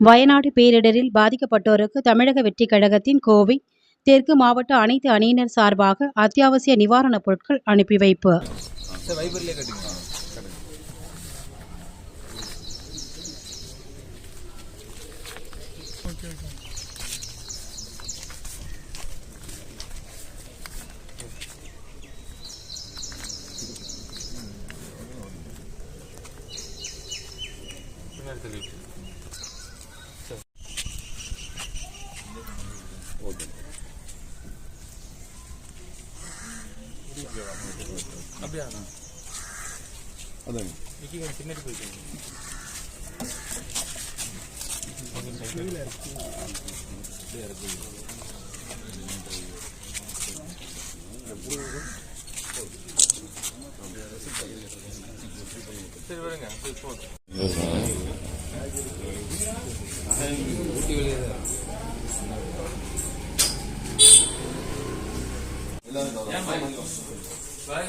வயநாடு பேரிடரில் பாதிக்கப்பட்டோருக்கு தமிழக வெற்றிக் கழகத்தின் கோவை தெற்கு மாவட்ட அனைத்து அணியினர் சார்பாக அத்தியாவசிய நிவாரணப் பொருட்கள் அனுப்பி வைப்பு. சார் அப்படியா? அதாங்க. பின்னாடி போயிட்டு சரி போதும் ஊட்டி வெளியே தான் பாய்?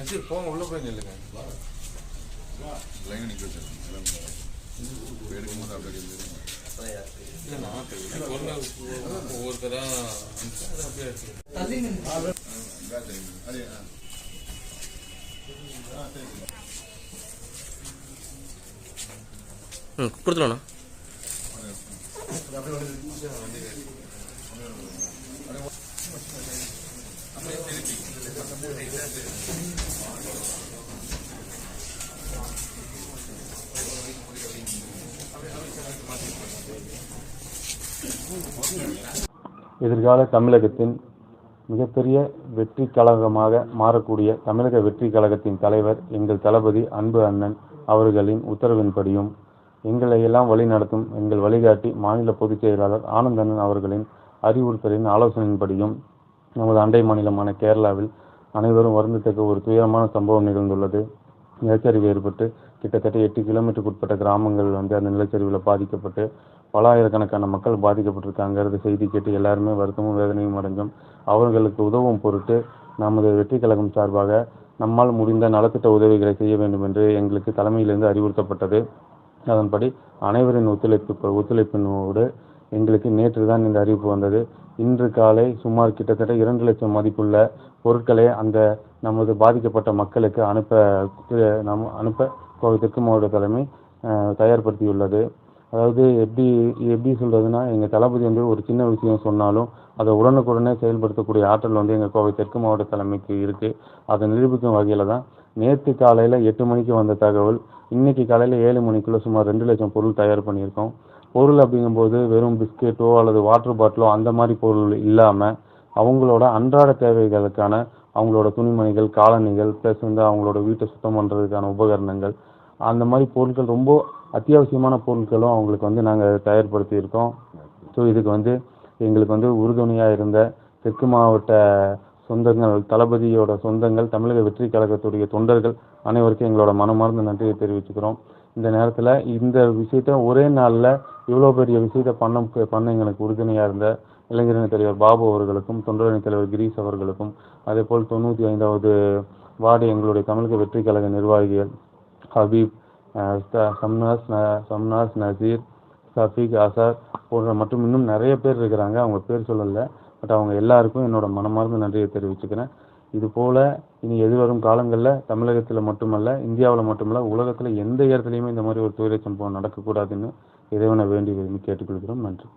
சரி போங்க உள்ள போய் நில்லுங்க லைன் நிற்க எடுக்கும்போது அப்படியே இல்ல நான் ஒன்று ஒவ்வொருத்தரா அது அப்படியே ம் கொடுத்துருவோண்ணா எதிர்கால தமிழகத்தின் மிகப்பெரிய வெற்றி கழகமாக மாறக்கூடிய தமிழக வெற்றி கழகத்தின் தலைவர் எங்கள் தளபதி அன்பு அண்ணன் அவர்களின் உத்தரவின்படியும் எங்களை எல்லாம் வழி நடத்தும் எங்கள் வழிகாட்டி மாநில பொதுச் செயலாளர் ஆனந்தனன் அவர்களின் அறிவுறுத்தலின் ஆலோசனையின்படியும் நமது அண்டை மாநிலமான கேரளாவில் அனைவரும் வருந்தத்தக்க ஒரு துயரமான சம்பவம் நிகழ்ந்துள்ளது. நிலச்சரிவு ஏற்பட்டு கிட்டத்தட்ட எட்டு கிலோமீட்டருக்கு உட்பட்ட கிராமங்கள் வந்து அந்த நிலச்சரிவில் பாதிக்கப்பட்டு பல ஆயிரக்கணக்கான மக்கள் பாதிக்கப்பட்டிருக்காங்கிறது செய்தி கேட்டு எல்லாருமே வருத்தமும் வேதனையும் அடைஞ்சோம். அவர்களுக்கு உதவும் பொருட்டு நமது வெற்றி கழகம் சார்பாக நம்மால் முடிந்த நலத்திட்ட உதவிகளை செய்ய வேண்டும் என்று எங்களுக்கு தலைமையிலிருந்து அறிவுறுத்தப்பட்டது. அதன்படி அனைவரின் ஒத்துழைப்பு ஒத்துழைப்பினோடு எங்களுக்கு நேற்று தான் இந்த அறிவிப்பு வந்தது. இன்று காலை சுமார் கிட்டத்தட்ட இரண்டு லட்சம் மதிப்புள்ள பொருட்களை அந்த நமது பாதிக்கப்பட்ட மக்களுக்கு அனுப்ப நம் அனுப்ப கோவை தெற்கு மாவட்ட தலைமை தயார்படுத்தியுள்ளது. அதாவது எப்படி எப்படி சொல்கிறதுனா எங்கள் தளபதி வந்து ஒரு சின்ன விஷயம் சொன்னாலும் அதை உடனுக்குடனே செயல்படுத்தக்கூடிய ஆற்றல் வந்து எங்கள் கோவை தெற்கு மாவட்ட தலைமைக்கு இருக்குது அதை நிரூபிக்கும் வகையில் தான் நேற்று காலையில் எட்டு மணிக்கு வந்த தகவல் இன்னைக்கு காலையில் ஏழு மணிக்குள்ளே சுமார் ரெண்டு லட்சம் பொருள் தயார் பண்ணியிருக்கோம். பொருள் அப்படிங்கும்போது வெறும் பிஸ்கெட்டோ அல்லது வாட்டர் பாட்டிலோ அந்த மாதிரி பொருள் இல்லாமல் அவங்களோட அன்றாட தேவைகளுக்கான அவங்களோட துணிமணிகள் காலணிகள் ப்ளஸ் வந்து அவங்களோட வீட்டை சுத்தம் பண்ணுறதுக்கான உபகரணங்கள் அந்த மாதிரி பொருட்கள் ரொம்ப அத்தியாவசியமான பொருட்களும் அவங்களுக்கு வந்து நாங்கள் தயார்படுத்தியிருக்கோம். ஸோ இதுக்கு வந்து எங்களுக்கு வந்து உறுதுணையாக இருந்த தெற்கு மாவட்ட சொந்தங்கள் தளபதியோட சொந்தங்கள் தமிழக வெற்றி கழகத்துடைய தொண்டர்கள் அனைவருக்கும் எங்களோட மனமார்ந்த நன்றியை தெரிவிச்சுக்கிறோம். இந்த நேரத்தில் இந்த விஷயத்த ஒரே நாளில் இவ்வளோ பெரிய விஷயத்த பண்ண பண்ண எங்களுக்கு உறுதுணையாக இருந்த இளைஞரணி தலைவர் பாபு அவர்களுக்கும் தொண்டரணி தலைவர் கிரீஷ் அவர்களுக்கும் அதே போல் தொண்ணூற்றி ஐந்தாவது வார்டு எங்களுடைய தமிழக வெற்றி கழக நிர்வாகிகள் ஹபீப் சம்னாஸ் ந- சம்னாஸ் நசீர் சஃபீக் ஆசார் போன்ற மற்றும் இன்னும் நிறைய பேர் இருக்கிறாங்க. அவங்க பேர் சொல்லலை. பட் அவங்க எல்லாருக்கும் என்னோட மனமார்ந்த நன்றியை தெரிவிச்சுக்கிறேன். இது போல இனி எதிர்வரும் காலங்களில் தமிழகத்தில் மட்டுமல்ல இந்தியாவில் மட்டுமல்ல உலகத்தில் எந்த இடத்துலையுமே இந்த மாதிரி ஒரு துயர சம்பவம் நடக்கக்கூடாதுன்னு இறைவனை வேண்டி விரும்பி கேட்டுக்கொள்கிறோம். நன்றி.